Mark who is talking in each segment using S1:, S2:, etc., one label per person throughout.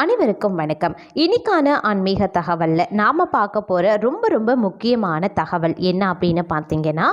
S1: அனைவருக்கும் வணக்கம். இன்னைக்கான ஆன்மீக தகவலில் நாம் பார்க்க போகிற ரொம்ப ரொம்ப முக்கியமான தகவல் என்ன அப்படின்னு பார்த்தீங்கன்னா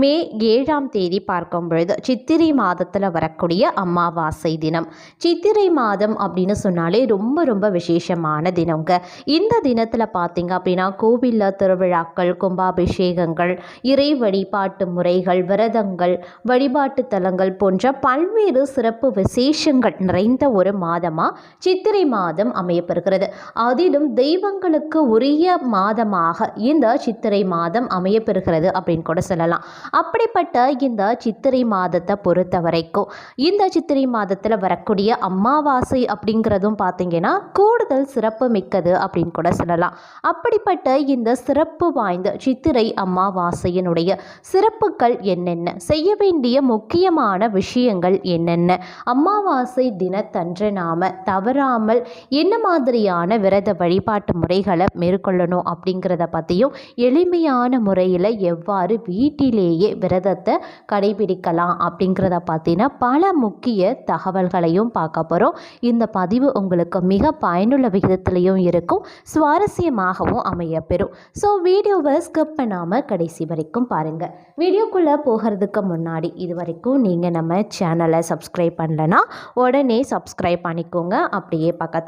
S1: மே ஏழாம் தேதி பார்க்கும் பொழுது சித்திரை மாதத்தில் வரக்கூடிய அமாவாசை தினம். சித்திரை மாதம் அப்படின்னு சொன்னாலே ரொம்ப ரொம்ப விசேஷமான தினங்க. இந்த தினத்தில் பார்த்தீங்க அப்படின்னா கோவிலில் திருவிழாக்கள் கும்பாபிஷேகங்கள் இறை வழிபாட்டு முறைகள் விரதங்கள் வழிபாட்டு தலங்கள் போன்ற பல்வேறு சிறப்பு விசேஷங்கள் நிறைந்த ஒரு மாதமாக சித்திரை மாதம் அமையப்பெறுகிறது. அதிலும் தெய்வங்களுக்கு உரிய மாதமாக இந்த சித்திரை மாதம் அமையப்பெறுகிறது அப்படின்னு கூட சொல்லலாம். அப்படிப்பட்ட இந்த சித்திரை மாதத்தை பொறுத்த வரைக்கும் இந்த சித்திரை மாதத்தில் வரக்கூடிய அமாவாசை அப்படிங்கிறதும் பார்த்தீங்கன்னா கூடுதல் சிறப்பு மிக்கது அப்படின்னு கூட சொல்லலாம். அப்படிப்பட்ட இந்த சிறப்பு வாய்ந்த சித்திரை அமாவாசையினுடைய சிறப்புகள் என்னென்ன? செய்ய வேண்டிய முக்கியமான விஷயங்கள் என்னென்ன? அமாவாசை தினத்தன்று நாம தவறாமல் என்ன மாதிரியான விரத வழிபாட்டு முறைகளை மேற்கொள்ளணும் அப்படிங்கிறத பற்றியும் எளிமையான முறையில் எவ்வாறு வீட்டிலேயே விரதத்தை கடைபிடிக்கலாம் அப்படிங்கிறத பற்றின பல முக்கிய தகவல்களையும் பார்க்க போகிறோம் இந்த பதிவு உங்களுக்கு மிக பயனுள்ள விகிதத்திலையும் இருக்கும். சுவாரஸ்யமாகவும் அமையப்பெறும். ஸோ வீடியோவை ஸ்கிப் பண்ணாமல் கடைசி வரைக்கும் பாருங்கள் வீடியோக்குள்ளே போகிறதுக்கு முன்னாடி இது வரைக்கும் நீங்கள் நம்ம சேனலை சப்ஸ்கிரைப் பண்ணலன்னா உடனே சப்ஸ்கிரைப் பண்ணிக்கோங்க. அப்படியே பக்கத்தில்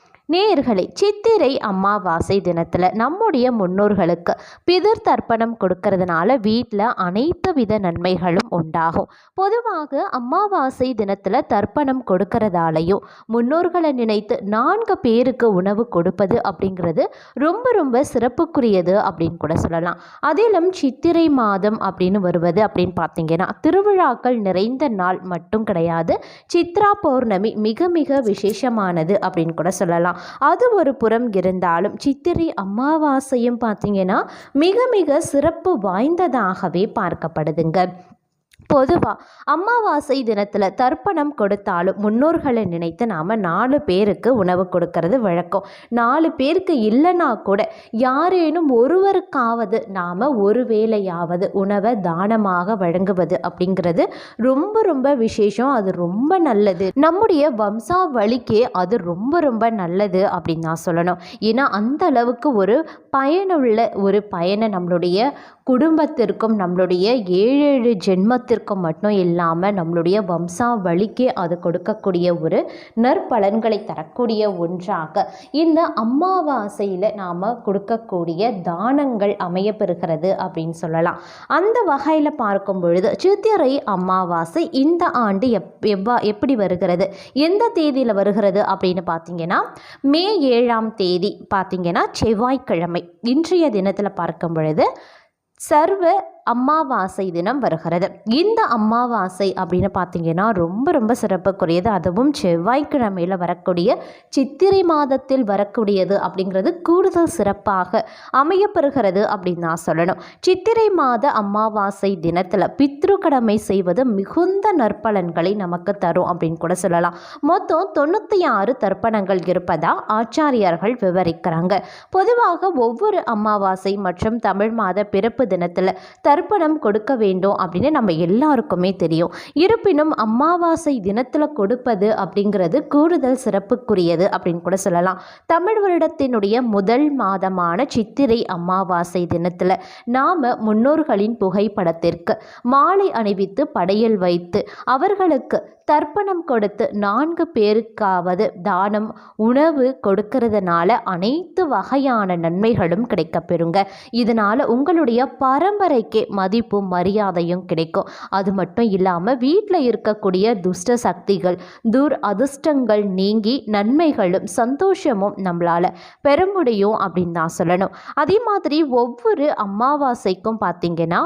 S1: நேர்களை சித்திரை அமாவாசை தினத்தில் நம்முடைய முன்னோர்களுக்கு பிதிர் தர்ப்பணம் கொடுக்கறதுனால வீட்டில் அனைத்து வித நன்மைகளும் உண்டாகும். பொதுவாக அமாவாசை தினத்தில் தர்ப்பணம் கொடுக்கறதாலையும் முன்னோர்களை நினைத்து நான்கு பேருக்கு உணவு கொடுப்பது அப்படிங்கிறது ரொம்ப ரொம்ப சிறப்புக்குரியது அப்படின்னு கூட சொல்லலாம். அதிலும் சித்திரை மாதம் அப்படின்னு வருவது அப்படின்னு பார்த்தீங்கன்னா திருவிழாக்கள் நிறைந்த நாள் மட்டும் கிடையாது. சித்ரா பௌர்ணமி மிக மிக விசேஷமானது அப்படின்னு கூட சொல்லலாம். அது ஒரு புறம் இருந்தாலும் சித்திரை அமாவாசையும் பார்த்தீங்கன்னா மிக மிக சிறப்பு வாய்ந்ததாகவே பார்க்கப்படுதுங்க. பொதுவாக அமாவாசை தினத்தில் தர்ப்பணம் கொடுத்தாலும் முன்னோர்களை நினைத்து நாம் நாலு பேருக்கு உணவு கொடுக்கறது வழக்கம். நாலு பேருக்கு இல்லைன்னா கூட யாரேனும் ஒருவருக்காவது நாம் ஒரு வேளையாவது உணவை தானமாக வழங்குவது அப்படிங்கிறது ரொம்ப ரொம்ப விசேஷம். அது ரொம்ப நல்லது. நம்முடைய வம்சாவளிக்கே அது ரொம்ப ரொம்ப நல்லது அப்படின்னு நான் சொல்லணும். ஏன்னா அந்த அளவுக்கு ஒரு பயனுள்ள ஒரு பயனை நம்மளுடைய குடும்பத்திற்கும் நம்மளுடைய ஏழு ஏழு ஜென்மத்திற்கும் மட்டும் இல்லாமல் நம்மளுடைய வம்சாவளிக்கே அது கொடுக்கக்கூடிய ஒரு நற்பலன்களை தரக்கூடிய ஒன்றாக இந்த அமாவாசையில் நாம் கொடுக்கக்கூடிய தானங்கள் அமையப்பெறுகிறது அப்படின்னு சொல்லலாம். அந்த வகையில் பார்க்கும் பொழுது சித்திரை அமாவாசை இந்த ஆண்டு எப் எவ்வா எப்படி வருகிறது? எந்த தேதியில் வருகிறது அப்படின்னு பார்த்தீங்கன்னா மே ஏழாம் தேதி பார்த்தீங்கன்னா செவ்வாய்க்கிழமை. இன்றைய தினத்தில் பார்க்கும் பொழுது சர்வ அமாவாசை தினம் வருகிறது. இந்த அமாவாசை அப்படின்னு பார்த்தீங்கன்னா ரொம்ப ரொம்ப சிறப்புக்குரியது. அதுவும் செவ்வாய்க்கிழமையில் வரக்கூடிய சித்திரை மாதத்தில் வரக்கூடியது அப்படிங்கிறது கூடுதல் சிறப்பாக அமையப்பெறுகிறது அப்படின்னு நான் சொல்லணும். சித்திரை மாத அம்மாவாசை தினத்தில் பித்ரு கடமை செய்வது மிகுந்த நற்பலன்களை நமக்கு தரும் அப்படின்னு கூட சொல்லலாம். மொத்தம் தொண்ணூற்றி ஆறு தர்ப்பணங்கள் இருப்பதா ஆச்சாரியார்கள் விவரிக்கிறாங்க. பொதுவாக ஒவ்வொரு அமாவாசை மற்றும் தமிழ் மாத பிறப்பு தினத்தில் தர்ப்பணம் கொடுக்க வேண்டும் அப்படின்னு நம்ம எல்லாருக்குமே தெரியும். இருப்பினும் அமாவாசை தினத்தில் கொடுப்பது அப்படிங்கிறது கூடுதல் சிறப்புக்குரியது அப்படின்னு கூட சொல்லலாம். தமிழ் வருடத்தினுடைய முதல் மாதமான சித்திரை அமாவாசை தினத்தில் நாம் முன்னோர்களின் புகைப்படத்திற்கு மாலை அணிவித்து படையல் வைத்து அவர்களுக்கு தர்ப்பணம் கொடுத்து நான்கு பேருக்காவது தானம் உணவு கொடுக்கறதுனால அனைத்து வகையான நன்மைகளும் கிடைக்கப்பெறுங்க. இதனால் உங்களுடைய பரம்பரைக்கே மதிப்பும் மரியாதையும் கிடைக்கும். அது மட்டும் இல்லாமல் வீட்டில் இருக்கக்கூடிய துஷ்ட சக்திகள் துர் அதிர்ஷ்டங்கள் நீங்கி நன்மைகளும் சந்தோஷமும் நம்மளால் பெற முடியும் அப்படின்னு தான் சொல்லணும். அதே மாதிரி ஒவ்வொரு அமாவாசைக்கும் பார்த்தீங்கன்னா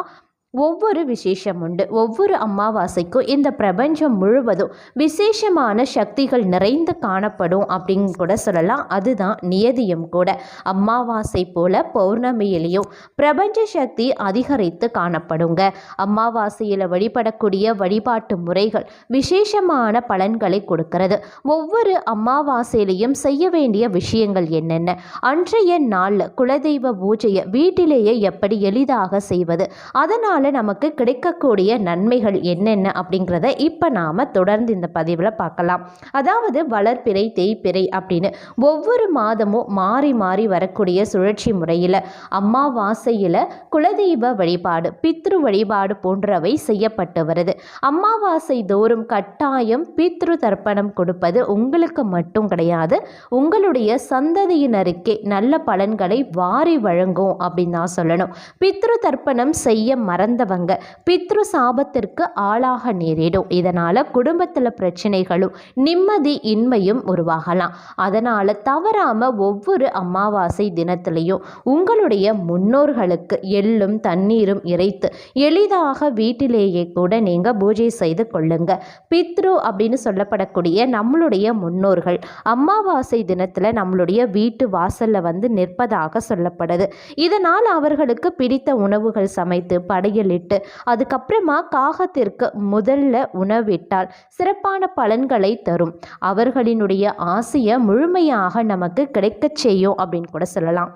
S1: ஒவ்வொரு விசேஷம் உண்டு. ஒவ்வொரு அமாவாசைக்கும் இந்த பிரபஞ்சம் முழுவதும் விசேஷமான சக்திகள் நிறைந்து காணப்படும் அப்படின்னு கூட சொல்லலாம். அதுதான் நியதியும் கூட. அமாவாசை போல பௌர்ணமியிலையும் பிரபஞ்ச சக்தி அதிகரித்து காணப்படுங்க. அமாவாசையில் வழிபடக்கூடிய வழிபாட்டு முறைகள் விசேஷமான பலன்களை கொடுக்கிறது. ஒவ்வொரு அமாவாசையிலையும் செய்ய வேண்டிய விஷயங்கள் என்னென்ன? அன்றைய நாளில் குலதெய்வ பூஜையை வீட்டிலேயே எப்படி எளிதாக செய்வது? அதனால் இதனால் நமக்கு கிடைக்கக்கூடிய நன்மைகள் என்னென்ன அப்படிங்கிறத இப்போ நாம் தொடர்ந்து இந்த பதிவில் பார்க்கலாம். அதாவது வளர்ப்பிறை தேய்ப்பிறை அப்படின்னு ஒவ்வொரு மாதமும் மாறி மாறி வரக்கூடிய சுழற்சி முறையில் அம்மாவாசையில் குலதெய்வ வழிபாடு பித்ரு வழிபாடு போன்றவை செய்யப்பட்டு வருது. அம்மாவாசை தோறும் கட்டாயம் பித்ரு தர்ப்பணம் கொடுப்பது உங்களுக்கு மட்டும் கிடையாது உங்களுடைய சந்ததியினருக்கே நல்ல பலன்களை வாரி வழங்கும் அப்படின்னு தான் சொல்லணும். பித்ரு தர்ப்பணம் செய்ய மறந்து மறந்தவங்க பித்ரு சாபத்திற்கு ஆளாக நேரிடும். இதனால் குடும்பத்தில் பிரச்சனைகளும் நிம்மதி இன்மையும் உருவாகலாம். அதனால் தவறாமல் ஒவ்வொரு அமாவாசை தினத்திலையும் உங்களுடைய முன்னோர்களுக்கு எள்ளும் தண்ணீரும் இறைத்து எளிதாக வீட்டிலேயே கூட நீங்கள் பூஜை செய்து கொள்ளுங்க. பித்ரு அப்படின்னு சொல்லப்படக்கூடிய நம்மளுடைய முன்னோர்கள் அமாவாசை தினத்தில் நம்மளுடைய வீட்டு வாசலில் வந்து நிற்பதாக சொல்லப்படுது. இதனால் அவர்களுக்கு பிடித்த உணவுகள் சமைத்து வாயிலிட்டு அதுக்கப்புறமா காகத்திற்கு முதல்ல உணவிட்டால் சிறப்பான பலன்களை தரும். அவர்களினுடைய ஆசையை முழுமையாக நமக்கு கிடைக்கச் செய்யும் அப்படின்னு கூட சொல்லலாம்.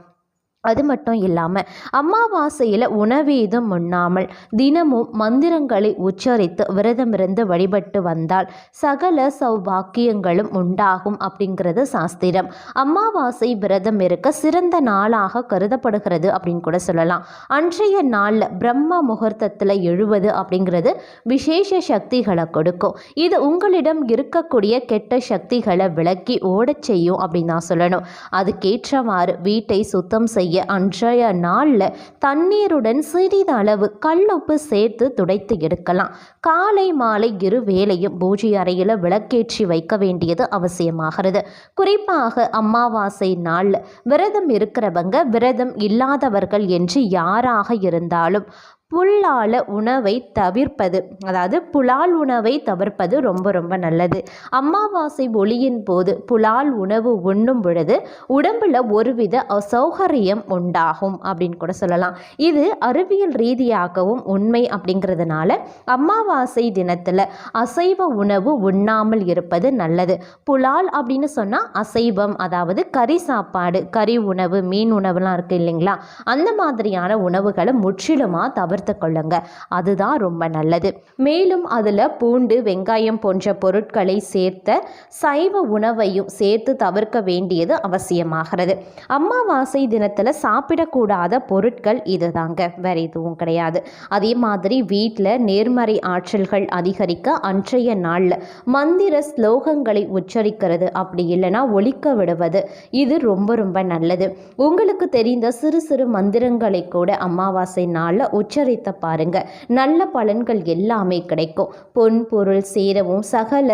S1: அது மட்டும் இல்லாமல் அமாவாசையில் உணவேதும் உண்ணாமல் தினமும் மந்திரங்களை உச்சரித்து விரதமிருந்து வழிபட்டு வந்தால் சகல சௌபாக்கியங்களும் உண்டாகும் அப்படிங்கிறது சாஸ்திரம். அமாவாசை விரதம் இருக்க சிறந்த நாளாக கருதப்படுகிறது அப்படின்னு கூட சொல்லலாம். அன்றைய நாளில் பிரம்ம முகூர்த்தத்தில் எழுவது அப்படிங்கிறது விசேஷ சக்திகளை கொடுக்கும். இது உங்களிடம் இருக்கக்கூடிய கெட்ட சக்திகளை விளக்கி ஓடச் செய்யும் அப்படின்னு நான் சொல்லணும். அதுக்கேற்றவாறு வீட்டை சுத்தம் செய்ய செய்ய அன்றைய நாளில் தண்ணீருடன் சிறிதளவு கல்லுப்பு சேர்த்து துடைத்து எடுக்கலாம். காலை மாலை இரு வேளையும் பூஜை அறையில் விளக்கேற்றி வைக்க வேண்டியது அவசியமாகிறது. குறிப்பாக அமாவாசை நாளில் விரதம் இருக்கிறவங்க விரதம் இல்லாதவர்கள் என்று யாராக இருந்தாலும் புல்லால உணவை தவிர்ப்பது அதாவது புலால் உணவை தவிர்ப்பது ரொம்ப ரொம்ப நல்லது. அமாவாசை ஒளியின் போது புலால் உணவு உண்ணும் பொழுது உடம்புல ஒருவித அசௌகரியம் உண்டாகும் அப்படின்னு கூட சொல்லலாம். இது அறிவியல் ரீதியாகவும் உண்மை அப்படிங்கிறதுனால அமாவாசை தினத்தில் அசைவ உணவு உண்ணாமல் இருப்பது நல்லது. புலால் அப்படின்னு சொன்னால் அசைவம் அதாவது கறி சாப்பாடு கறி உணவு மீன் உணவுலாம் இருக்குது இல்லைங்களா? அந்த மாதிரியான உணவுகளை முற்றிலுமாக தவிர தவிர்த்து கொள்ளுங்க அதுதான் ரொம்ப நல்லது. மேலும் அதில் பூண்டு வெங்காயம் போன்ற பொருட்களை சேர்த்த சைவ உணவையும் சேர்த்து தவிர்க்க வேண்டியது அவசியமாகிறது. அமாவாசை தினத்தில் சாப்பிடக்கூடாத பொருட்கள் இதுதாங்க. வேற எதுவும் கிடையாது. அதே மாதிரி வீட்டில் நேர்மறை ஆற்றல்கள் அதிகரிக்க அன்றைய நாளில் மந்திர ஸ்லோகங்களை உச்சரிக்கிறது அப்படி இல்லைன்னா ஒழிக்க விடுவது இது ரொம்ப ரொம்ப நல்லது. உங்களுக்கு தெரிந்த சிறு சிறு மந்திரங்களை கூட அமாவாசை நாளில் உச்சரி சேகரித்த பாருங்க. நல்ல பலன்கள் எல்லாமே கிடைக்கும். பொன் பொருள் சேரவும் சகல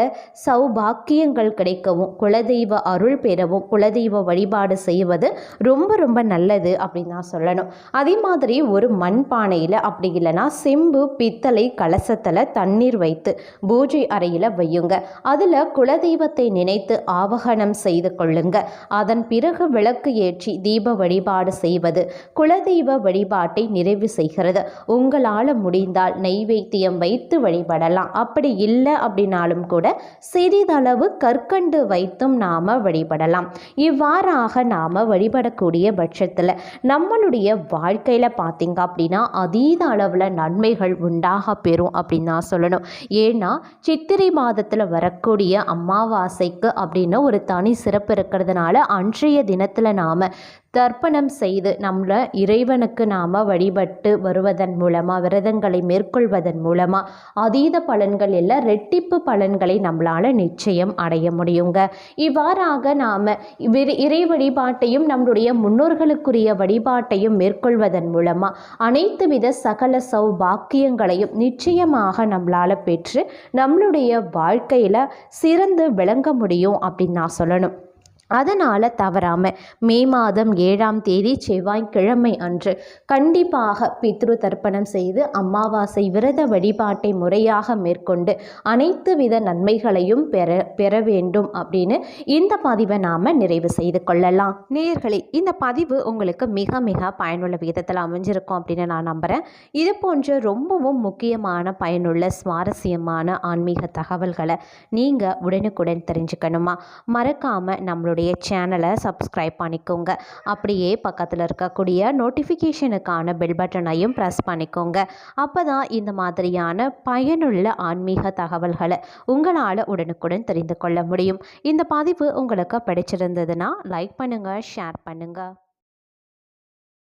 S1: சௌபாக்கியங்கள் கிடைக்கவும் குலதெய்வ அருள் பெறவும் குலதெய்வ வழிபாடு செய்வது ரொம்ப ரொம்ப நல்லது அப்படின்னு நான் சொல்லணும். அதே மாதிரி ஒரு மண் பானையில் அப்படி இல்லைன்னா செம்பு பித்தளை கலசத்தில் தண்ணீர் வைத்து பூஜை அறையில் வையுங்க. அதில் குலதெய்வத்தை நினைத்து ஆவகனம் செய்து கொள்ளுங்க. அதன் பிறகு விளக்கு ஏற்றி தீப வழிபாடு செய்வது குலதெய்வ வழிபாட்டை நிறைவு செய்கிறது. உங்களால் முடிந்தால் நெய்வேத்தியம் வைத்து வழிபடலாம். அப்படி இல்லை அப்படின்னாலும் கூட சிறிதளவு கற்கண்டு வைத்தும் நாம் வழிபடலாம். இவ்வாறாக நாம் வழிபடக்கூடிய பட்சத்தில் நம்மளுடைய வாழ்க்கையில் பார்த்திங்க அப்படின்னா அதீத அளவில் நன்மைகள் உண்டாக பெறும் அப்படின்னு நான் சொல்லணும். ஏன்னா சித்திரை மாதத்தில் வரக்கூடிய அமாவாசைக்கு அப்படின்னு ஒரு தனி சிறப்பு இருக்கிறதுனால அன்றைய தினத்தில் நாம் தர்ப்பணம் செய்து நம்மளை இறைவனுக்கு நாம் வழிபட்டு வருவதன் மூலமாக விரதங்களை மேற்கொள்வதன் மூலமாக அதீத பலன்கள் எல்லாம் ரெட்டிப்பு பலன்களை நம்மளால் நிச்சயம் அடைய முடியுங்க. இவ்வாறாக நாம் இறை வழிபாட்டையும் நம்மளுடைய முன்னோர்களுக்குரிய வழிபாட்டையும் மேற்கொள்வதன் மூலமாக அனைத்து வித சகல சௌபாக்கியங்களையும் நிச்சயமாக நம்மளால் பெற்று நம்மளுடைய வாழ்க்கையில் சிறந்து விளங்க முடியும் அப்படின்னு நான் சொல்லணும். அதனால் தவறாமல் மே மாதம் ஏழாம் தேதி செவ்வாய்க்கிழமை அன்று கண்டிப்பாக பித்ரு தர்ப்பணம் செய்து அமாவாசை விரத வழிபாட்டை முறையாக மேற்கொண்டு அனைத்து வித நன்மைகளையும் பெற பெற வேண்டும் அப்படின்னு இந்த பதிவை நாம் நிறைவு செய்து கொள்ளலாம். நேர்களே இந்த பதிவு உங்களுக்கு மிக மிக பயனுள்ள விதத்தில் அமைஞ்சிருக்கும் அப்படின்னு நான் நம்புகிறேன் இது போன்ற ரொம்பவும் முக்கியமான பயனுள்ள சுவாரஸ்யமான ஆன்மீக தகவல்களை நீங்கள் உடனுக்குடன் தெரிஞ்சுக்கணுமா? மறக்காமல் நம்மளுடைய நம்மளுடைய சேனலை சப்ஸ்கிரைப் பண்ணிக்கோங்க. அப்படியே பக்கத்தில் இருக்கக்கூடிய நோட்டிஃபிகேஷனுக்கான பெல் பட்டனையும் ப்ரெஸ் பண்ணிக்கோங்க. அப்போ தான் இந்த மாதிரியான பயனுள்ள ஆன்மீக தகவல்களை உங்களால் உடனுக்குடன் தெரிந்து கொள்ள முடியும். இந்த பதிவு உங்களுக்கு பிடிச்சிருந்ததுன்னா லைக் பண்ணுங்கள் ஷேர் பண்ணுங்கள்